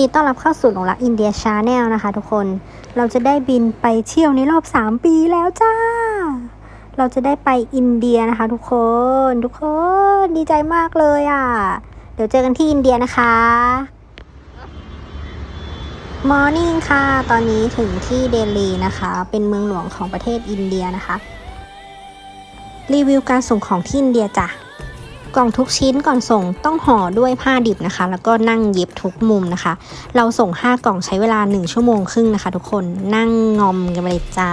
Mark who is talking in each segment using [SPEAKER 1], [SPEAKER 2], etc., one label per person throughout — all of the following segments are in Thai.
[SPEAKER 1] ดีต้อนรับเข้าสู่หลงรักอินเดียชาแนลนะคะทุกคน เราจะได้บินไปเที่ยวในรอบ 3 ปีแล้วจ้า เราจะได้ไปอินเดียนะคะทุกคน ทุกคนดีใจมากเลยอะ เดี๋ยวเจอกันที่อินเดียนะคะ มอร์นิ่งค่ะ ตอนนี้ถึงที่เดลีนะคะ เป็นเมืองหลวงของประเทศอินเดียนะคะ รีวิวการส่งของที่อินเดียจ้ะ กล่องทุกชิ้นก่อนส่งต้องห่อด้วยผ้าดิบนะคะ แล้วก็นั่งเย็บทุกมุมนะคะ เราส่ง 5 กล่องใช้เวลา 1 ชั่วโมงครึ่งนะคะ ทุกคนนั่งงอมกันไปเลยจ้า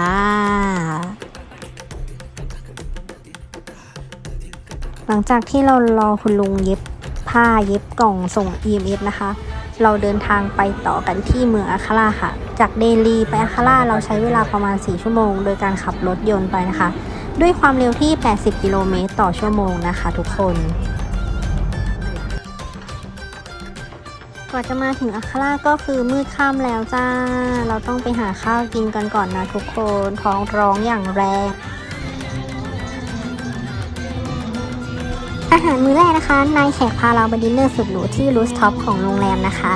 [SPEAKER 1] หลังจากที่เรารอคุณลุงเย็บผ้าเย็บกล่องส่ง EMS นะคะ เราเดินทางไปต่อกันที่เมืองอาคาราค่ะ จากเดลีไปอาคาราเราใช้เวลาประมาณ 4 ชั่วโมง โดยการขับรถยนต์ไปนะคะ ด้วยความเร็วที่ 80 กิโลเมตรต่อชั่วโมงนะคะทุกคนกว่าจะมาถึงอัคราก็คือมืดค่ำแล้วจ้า เราต้องไปหาข้าวกินกันก่อนนะทุกคน ท้องร้องอย่างแรงอาหารมื้อแรกนะคะ นายแขกพาเราไปดินเนอร์สุดหรูที่รูสท็อปของโรงแรมนะคะ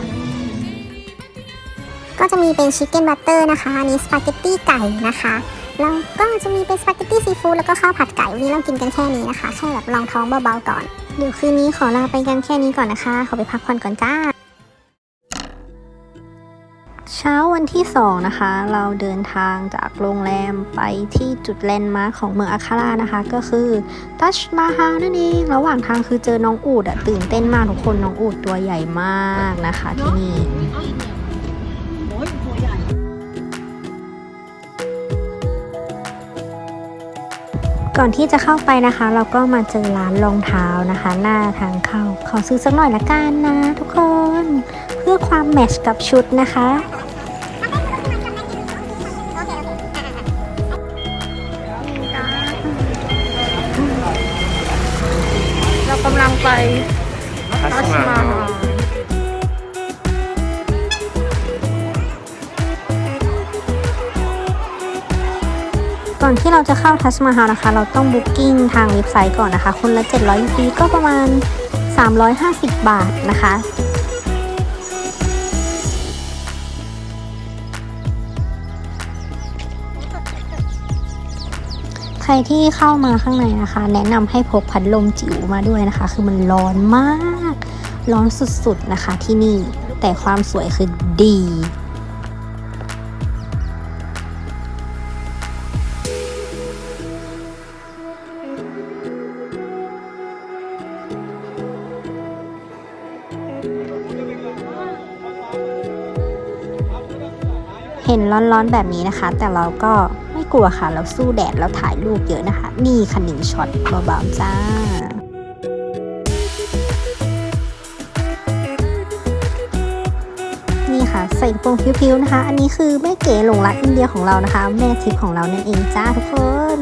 [SPEAKER 2] ก็จะมีเป็นชิคเก้นบัตเตอร์นะคะ อันนี้สปาเกตตี้ไก่นะคะ แล้วก็จะมีเป็นสปาเกตตี้ซีฟู้ดแล้วก็ข้าวผัดไก่วันนี้เรากินกันแค่นี้นะคะ แค่แบบลองท้องเบาๆก่อน
[SPEAKER 1] เดี๋ยวคืนนี้ขอลาไปกันแค่นี้ก่อนนะคะ ขอไปพักผ่อนก่อนจ้า เช้าวันที่สองนะคะ เราเดินทางจากโรงแรมไปที่จุดแลนด์มาร์คของเมืองอาคารานะคะ ก็คือทัชมาฮาลนั่นเองระหว่างทางคือเจอน้องอูดอะตื่นเต้นมากทุกคนน้องอูดตัวใหญ่มากนะคะที่นี่ ก่อนที่จะเข้าไปนะคะ เราก็มาเจอร้านรองเท้านะคะ หน้าทางเข้า ขอซื้อสักหน่อยละกันนะทุกคน เพื่อความแมทช์กับชุดนะคะ
[SPEAKER 3] ก่
[SPEAKER 1] อนที่เราจะเข้าทัชมาฮาลนะคะ เราต้องบุ๊กิ้งทางเว็บไซต์ก่อนนะคะ คนละ 700ยูปีก็ประมาณ 350 บาทนะคะใครที่เข้ามาข้างในนะคะ แนะนำให้พกพัดลมจิ๋วมาด้วยนะคะ คือมันร้อนมาก ร้อนสุดๆนะคะที่นี่แต่ความสวยคือดี เห็นร้อนๆแบบนี้นะคะ แต่เราก็ไม่กลัวค่ะ เราสู้แดดเราถ่ายรูปเยอะนะคะ นี่ค่ะหนึ่งช็อตเบาๆจ้านี่ค่ะใส่กระโปรงพิ้วๆนะคะ อันนี้คือแม่เก๋หลงรักอินเดียของเรานะคะ แม่ทิพย์ของเรานั่นเองจ้าทุกคน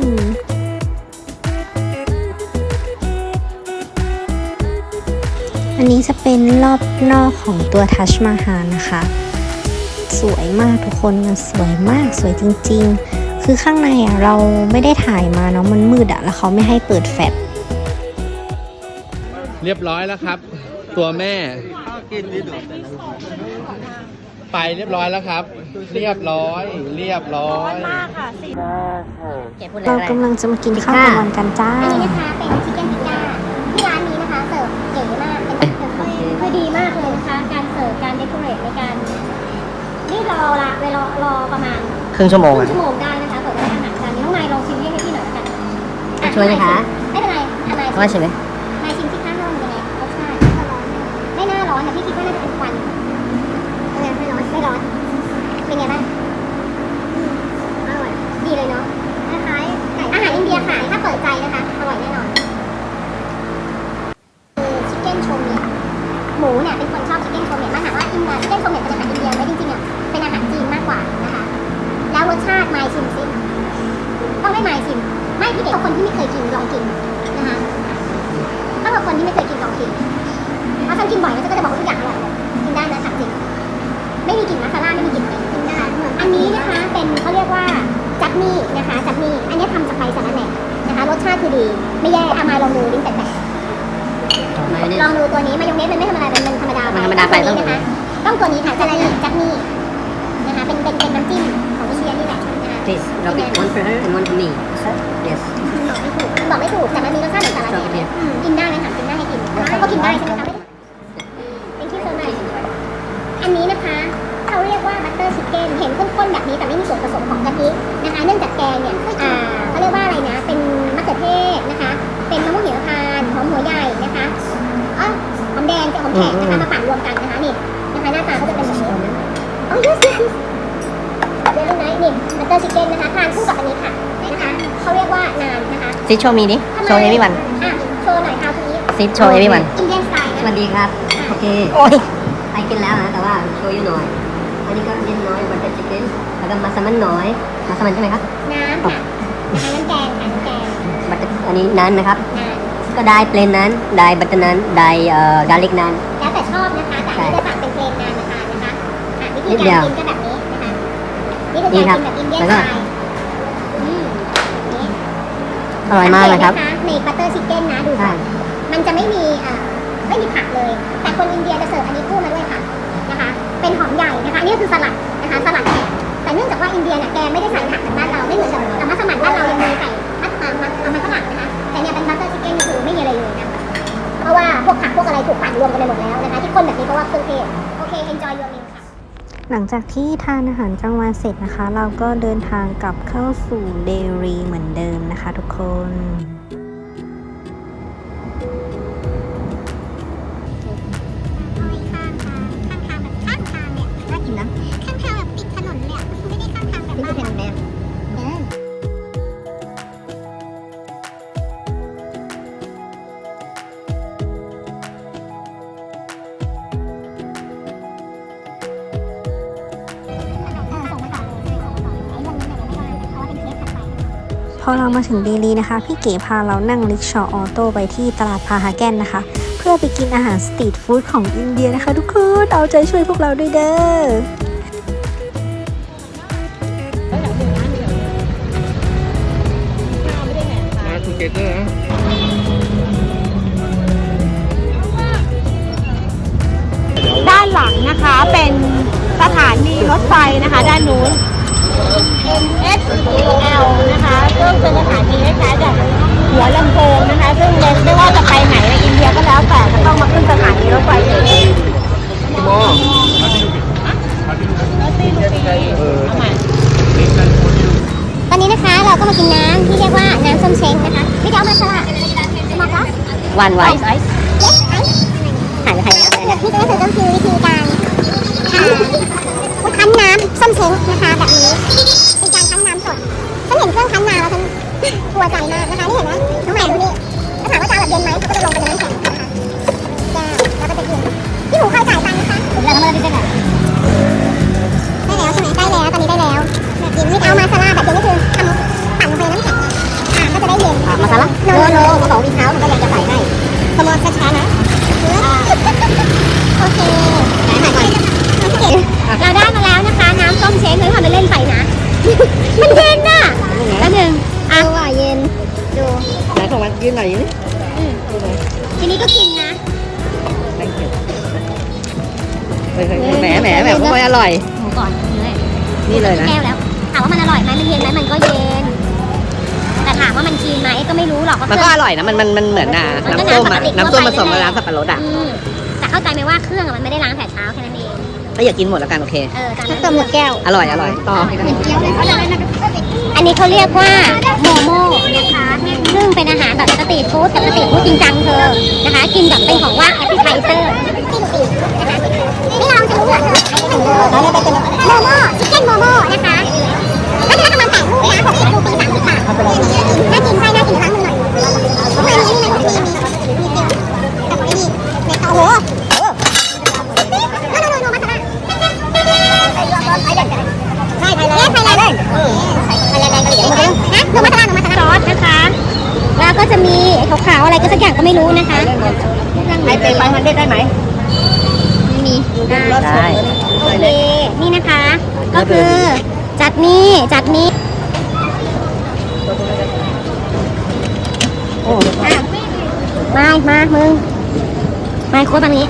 [SPEAKER 1] อันนี้จะเป็นรอบนอกของตัวทัชมาฮาลนะคะ สวยมากทุกคนมันสวยมากสวยจริง ๆ คือข้างในอะเราไม่ได้ถ่ายมาเนาะมันมืดอะแล้วเขาไม่ให้เปิดแฟลช
[SPEAKER 3] เรียบร้อยแล้วครับ ตัวแม่ไปเรียบร้อยแล้วครับ เรียบร้อย เรียบร้อย
[SPEAKER 1] เรากำลังจะมากินข้าวกลางวันกันจ้า
[SPEAKER 2] อันนี้นะคะเป็นชิคเก้นพิซซ่าที่ร้านนี้นะคะเสิร์ฟเก๋มากเป็นคือดีมากเลยนะคะ การเสิร์ฟการเดคอเรทในการ นี่รอละเวลารอประมาณ
[SPEAKER 4] ครึ่งชั่วโมง
[SPEAKER 2] ครึ่
[SPEAKER 4] อะ
[SPEAKER 2] งชั่วโมงได้นะคะเปิดได้อาหารจานนี้น้องนายลองชิมให้พี่หน่อยละกันอะ
[SPEAKER 4] ช่วยไหมคะ
[SPEAKER 2] ไม่เป็นไรอะนาย
[SPEAKER 4] ว่าใช่ไหม
[SPEAKER 2] นายชิมที่ข้างนอกเป็นยังไงรสชาติไม่น่าร้อนแต่พี่คิดว่าน่าจะเป็น องกินเพราะฉันกินบ่อยแล้วฉันก็จะบอกว่าทุกอย่างอร่อยหมดกินได้นะถามจริง ไม่มีกลิ่นมัสลาไม่มีกลิ่นอะไรกินได้อันนี้นะคะเป็นเขาเรียกว่าจัตนี่นะคะจัตนี่อันนี้ทำจากใบสะระแหน่นะคะ รสชาติคือดี ไม่แย่เอามาลองดูลิ้นแตกๆลองดูตัวนี้มายองเนสมันไม่ธรรมดาเป็นมันธรรมดา
[SPEAKER 4] มันธรรมดาไป
[SPEAKER 2] ตัว
[SPEAKER 4] ต้อง
[SPEAKER 2] นี้นะคะต้องตัวนี้ค่ะจักนี่จักนี่นะคะเป็นเป็นเป็นน้ำจิ้มของเชียร์นี่ แหละนะคะ
[SPEAKER 4] Please, drop it one for her and one for me. Yes.
[SPEAKER 2] บอกไม่ถูกบอกไม่ถูกแต่มันมีรสชาติเหมือนสาลา
[SPEAKER 4] ชอบกิน
[SPEAKER 2] เปอืมกินได้นะคะกินได้ให้กินก็กินได้ใช่ไหมคะเป็นที่เซอร์ไนอันนี้นะคะเขาเรียกว่าบัตเตอร์ชิคเก้นเห็นข้นๆแบบนี้แต่ไม่มีส่วนผสมของกะทินะคะเนื่องจากแกงเนี่ยอ่าเขาเรียกว่าอะไรนะ เป็นมะเขือเทศนะคะ เป็นมะม่วงหิมพานต์หอมหัวใหญ่นะคะอ๋อหอมแดงกับหอมแขกนะคะมาปั่นรวมกันนะคะนี่านนะคะ
[SPEAKER 4] Sit show me ดิ show everyone
[SPEAKER 2] อะโชว์หน่อยค่ะตรงนี้
[SPEAKER 4] Sit show everyone
[SPEAKER 2] อินเดียนสไตล์
[SPEAKER 4] ส
[SPEAKER 2] นะ
[SPEAKER 4] วัสดีครับ โอเค
[SPEAKER 1] โอ้ย
[SPEAKER 4] ใครกินแล้วนะ แต่ว่าโชว์ยูหน่อย อันนี้ก็เย็นน้อยบัตเตอร์ชิคเก้นแล้วก็มาสมันน้อย มาสมันใช่ไหมครับ
[SPEAKER 2] น้ำค่ะนะคะน้ำแกงค่ะน้ำแกง
[SPEAKER 4] บัตเตอร์อันนี้นั้นนะครับ
[SPEAKER 2] นาน
[SPEAKER 4] ก็ได้เพลนนั้น ได้บัตเตอร์นั้น ได้เอ่อ garlic นั้น
[SPEAKER 2] แล้วแต่ชอบนะคะแต่อันนี้จะสั่งเป็นเพลนนานนะคะนะคะอะวิธี
[SPEAKER 4] นิดเดี
[SPEAKER 2] กา
[SPEAKER 4] ยว
[SPEAKER 2] รกินก็แบบนี้นะคะนี่คือการกินแบบอินเดียน
[SPEAKER 4] แล้ว
[SPEAKER 2] ส
[SPEAKER 4] ก็
[SPEAKER 2] ไตล์
[SPEAKER 4] อร่อยมากนะครับ
[SPEAKER 2] สังเกตไหมในบัตเตอร์ชิคเก้นนะดู
[SPEAKER 4] ใช่
[SPEAKER 2] ค่ะมันจะไม่มีอ่าไม่มีผักเลย แต่คนอินเดียจะเสิร์ฟอันนี้คู่มาด้วยค่ะนะคะ เป็นหอมใหญ่นะคะอันนี่คือสลัดนะคะสลัดแขกแต่เนื่องจากว่าอินเดียเนี่ยแกไม่ได้ใส่ผักเหมือนบ้านเราไม่เหมือนกับกับมัสมั่นบ้านเรายังมีใส่มัสมั่นมัสมันฝรั่งนะคะแต่เนี่ยเป็นบัตเตอร์ชิคเก้นคือไม่มีอะไรเลยนะเพราะว่าพวกผักพวกอะไรถูกปั่นรวมกันไปหมดแล้วนะคะที่คนแบบนี้เพราะว่าเครื่องเทศโอเค enjoy your meal ค่ะ
[SPEAKER 1] หลังจากที่ทานอาหารกลางวันเสร็จนะคะ เราก็เดินทางกลับเข้าสู่เดลีเหมือนเดิมนะคะทุกคน
[SPEAKER 2] อเรา
[SPEAKER 1] มาถึงเดลีนะคะ พี่เก๋พาเรานั่งลิกชอออโต้ไปที่ตลาดพาฮาแกนนะคะ เพื่อไปกินอาหารสตรีทฟู้ดของอินเดียนะคะ ทุกคนเอาใจช่วยพวกเราด้วยเด้อ
[SPEAKER 3] มาทูเกเตอร์นะ
[SPEAKER 5] ด้านหลังนะคะเป็นสถานีรถไฟนะคะ ด้านนู้น NSL นะคะ ซึ่งเป็นสถานีคล้ายๆแบบหัวลำโพงนะคะ ซึ่งไม่ว่าจะไปไหนในอินเดียก็แล้วแต่จะต้องมาขึ้นสถานีรถไฟนี้
[SPEAKER 3] โมเออ
[SPEAKER 5] เอาใหม่
[SPEAKER 2] ตอนนี้นะคะเราก็มากินน้ำที่เรียกว่าน้ำส้มเช้งนะคะไม่ได้เอามาสลัดมาคะ
[SPEAKER 4] วันไว้
[SPEAKER 2] เล็กไอซ์ถ่ายไปถ่ายน้ำเลยที่จะก็คือก็คือวิธีการอ่าคั้นน้ำส้มเช้งนะคะแบบนี้ เห็นเครื่องคั้นน้ำแล้วฉันกลัวใจมากนะคะนี่เห็นไหมน้องใหม่ดูนี่แล้วถามว่าจะเอาแบบเย็นไหมก็จะลงไปในน้ำแข็งนะคะแก้วแล้วก็จะกินพี่หมูเคยจ่ายตังค์นะคะแล้วทำไมไม่ได้จ่ายได้แล้วใช่ไหมได้แล้วตอนนี้ได้แล้วแบบเย็นไม่เอามาซาลาแบบเย็นก็คือทำปั่นลงไปในน้ำแข็งอ่าก็จะได้เย็น
[SPEAKER 4] อะมาซาลา
[SPEAKER 2] โนโนเขาบอกมีเท้ามันก็ยังจะใส่ให้ขโมยช้าๆนะโอเคถ่ายก่อนเราได้มาแล้วนะคะ น้ำส้มเช้งเลยทำไปเล่นไปนะ มันเย็นน่ะแล้วหนึ่งอะว่าเย็น ดู
[SPEAKER 4] ไหนของมันยืนหน่อยยืน
[SPEAKER 2] ทีนี้ก็กินนะ
[SPEAKER 4] แหมแหมแหมแหมไม่อร่อย
[SPEAKER 2] หมูก่อนเลย
[SPEAKER 4] นี่เลยนะ
[SPEAKER 2] แก้วแล้ว ถามว่ามันอร่อยไหมมันเย็นไหมมันก็เย็น แต่ถามว่ามันชีนไหมก็ไม่รู้หรอกว่า
[SPEAKER 4] มันก็อร่อยนะมันมันมันเหมือนน่ะ
[SPEAKER 2] มันก็
[SPEAKER 4] น้ำส้มอะ
[SPEAKER 2] น้ำปกติ
[SPEAKER 4] น้ำส้มผสมกับน้ำสับปะรดอะ
[SPEAKER 2] อืมแต่เข้าใจไหมว่าเครื่องอะมันไม่ได้ล้างแต่เช้าแค่นั้นเอง
[SPEAKER 4] ก็อย่ากินหมดแล้วกันโอเค
[SPEAKER 2] เออตอนนั้นเติมหมดแก้ว
[SPEAKER 4] อร่อยอร่อยต่อ
[SPEAKER 2] อันนี้เขาเรียกว่าโมโม่นะคะซึ่งเป็นอาหารแบบสตรีทฟู้ดแต่สตรีทฟู้ดจริงจังเธอนะคะ กินแบบเป็นของว่างแอปเปิลไทเซอร์ไม่ลองจะรู้เหรอโมโม่ชิคเก้นโมโม่นะคะก็คือประมาณแปดลูกนะหกสิบลูกปีสามสิบบาทน่ากินใช่น่ากินครั้งหนึ่งหน่อยไม่มีไม่มีไม่มีมีเดียวแต่ไม่มีในโอ้โหโน้โน้โน้มาตลาดใช่ไทยแลนด์ไทยแลนด์ไทยแลนด์แดงกะหรี่นะหนูมาตลาดหนูมาตลาดซอสนะคะ แล้วก็จะมีขาวๆอะไรก็สักอย่างก็ไม่รู้นะคะ
[SPEAKER 4] ไอเป็นไฟมันได้ได้ไหม
[SPEAKER 2] ไม่มีอ่า
[SPEAKER 4] ได้
[SPEAKER 2] โอเคนี่นะคะ ก็คือจัดนี้จัดนี้
[SPEAKER 4] โอ้
[SPEAKER 2] อะมามามึงมาโค้ดตรงนี้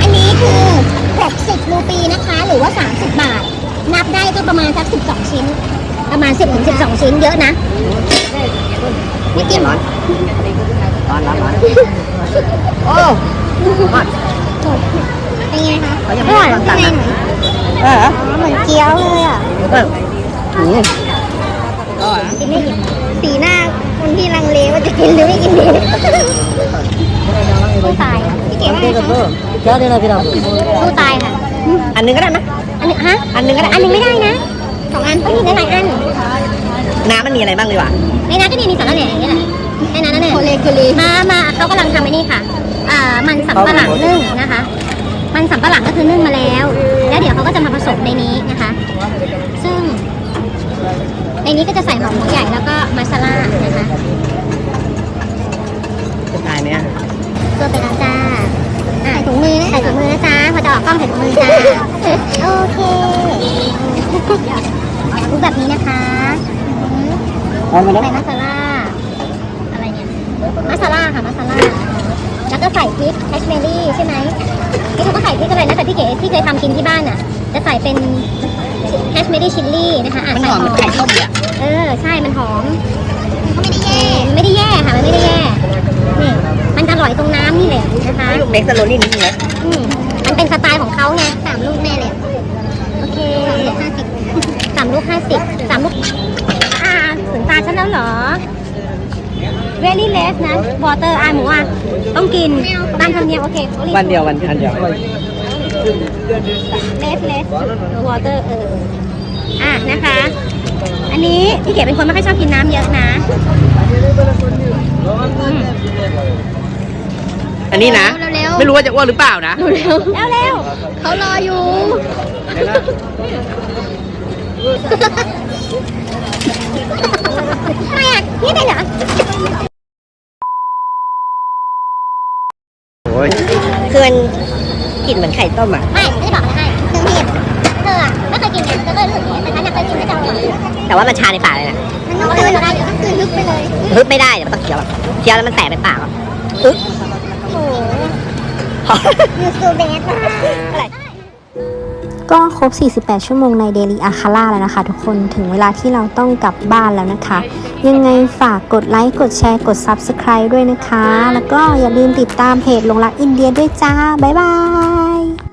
[SPEAKER 2] อันนี้คือ60รูปีนะคะ หรือว่า 30 บาท นับได้ก็ประมาณสัก12 ชิ้น ประมาณ 10ถึง12 ชิ้นเยอะนะ ไม่กินเหรอ
[SPEAKER 4] ร้อนร้อนร้อน
[SPEAKER 2] โอ้เป็นไงคะ
[SPEAKER 4] เขายังไม่ได้สั่งนะ
[SPEAKER 2] เออเหมือนเกี๊ยวเลยอะ
[SPEAKER 4] เอออืม
[SPEAKER 2] กินไม่อิ่มสีหน้าคนที่ลังเลว่าจะกินหรือไม่กินดีสู้ตายพี่เก๋ว่าไงคะ
[SPEAKER 4] เจ้าเดี๋ยวเราพี่เรา
[SPEAKER 2] สู้ตายค่ะ
[SPEAKER 4] อันนึงก็ได้ไหม
[SPEAKER 2] อันนี้ฮะ
[SPEAKER 4] อันนึงก็ได้
[SPEAKER 2] อันหนึงไม่ได้นะสองอันต้องมีหลายอัน
[SPEAKER 4] น้ำมันมีอะไรบ้างดีกว่า
[SPEAKER 2] ในนั้นก็มีมีสารแหน่อย่างเงี้ยแหละแค่นั้นนั่นเองโคเลกุลีมามาเขากำลังทำไอ้นี่ค่ะอ่ามันสำปะหลังนึ่งนะคะ มันสำปะหลังก็คือนึ่งมาแล้ว แล้วเดี๋ยวเขาก็จะมาผสมในนี้นะคะ ซึ่ง ในนี้ก็จะใส่หอมหัวใหญ่แล้วก็มาซาล่านะคะ
[SPEAKER 4] จะตายไหมอะ
[SPEAKER 2] ตัวไปแล้วจ้าใส่ถุงมือนะใส่ถุงมือนะจ้าพอจะออกกล้องใส่ถุงมือจ้าโอเครูปแบบนี้นะคะ
[SPEAKER 4] เอามา
[SPEAKER 2] ใส่มาซาล่าอะไรเนี่ยมาซาล่าค่ะมาซาล่าแล้วก็ใส่พริกแคชเมรี่ใช่ไหมนี่เขาก็ใส่พริกอะไรนะแต่พี่เก๋ที่เคยทำกินที่บ้านอะ จะใส่เป็นแคชเมรี่ชิลลี่นะคะอะ
[SPEAKER 4] มัน
[SPEAKER 2] ใส่
[SPEAKER 4] หอมเหมือนไข่ต้มเลยอะ
[SPEAKER 2] เออใช่มันหอมก็ไม่ได้แย่ไม่ได้แย่ค่ะมันไม่ได้แย่นี่มันอร่อยตรงน้ำนี่แหละนะคะ
[SPEAKER 4] ลูกเล็กสโลนี่นิดนึงนะ
[SPEAKER 2] อืมมันเป็นสไตล์ของเขาไงสามลูกแน่เลยโอเคสามลูกห้าสิบสามลูกอ่า very less นะ water อ่าหมูอะต้องกินตามธรรมเนียมโอเค only
[SPEAKER 3] วันเดียววันอันเดียว
[SPEAKER 2] less less water เอออะนะคะ อันนี้พี่เก๋เป็นคนไม่ค่อยชอบกินน้ำเยอะนะอืม
[SPEAKER 3] อันนี้นะ
[SPEAKER 2] เร็วๆ
[SPEAKER 3] ไม่รู้ว่าจะอ้วนหรือเปล่านะ
[SPEAKER 2] เร็วเร็วเร็วเขารออยู่ทำไมอะนี่เป็นเหรอ
[SPEAKER 3] โอ้ ย
[SPEAKER 4] คือมันกลิ่นเหมือนไข่ต้มอะ
[SPEAKER 2] ไม่ไม่ได้บอกอะไรให้เครื่องเทศเธออะไม่เคยกินไงเธอก็เลยรู้สึกอย่างนี้แต่ฉันอยากเคยกินไม่จำเป็น
[SPEAKER 4] แต่ว่ามันชาในปากเลยนะ
[SPEAKER 2] มันต้องคืนได้เดี๋ยวต้องคืนลึกไปเลย
[SPEAKER 4] ฮึบไม่ได้เดี๋ยวมันต้องเคี้ยวแบบเคี้ยวแล้วมันแตกในปากอะอึ๊บ
[SPEAKER 2] โอ้โหยูซูเบสมากอะไร
[SPEAKER 1] ก็ครบ 48 ชั่วโมงในเดลีอาคาร่าแล้วนะคะ ทุกคนถึงเวลาที่เราต้องกลับบ้านแล้วนะคะ ยังไงฝากกดไลค์ กดแชร์ กด Subscribe ด้วยนะคะ แล้วก็อย่าลืมติดตามเพจลงรักอินเดียด้วยจ้า บ๊ายบาย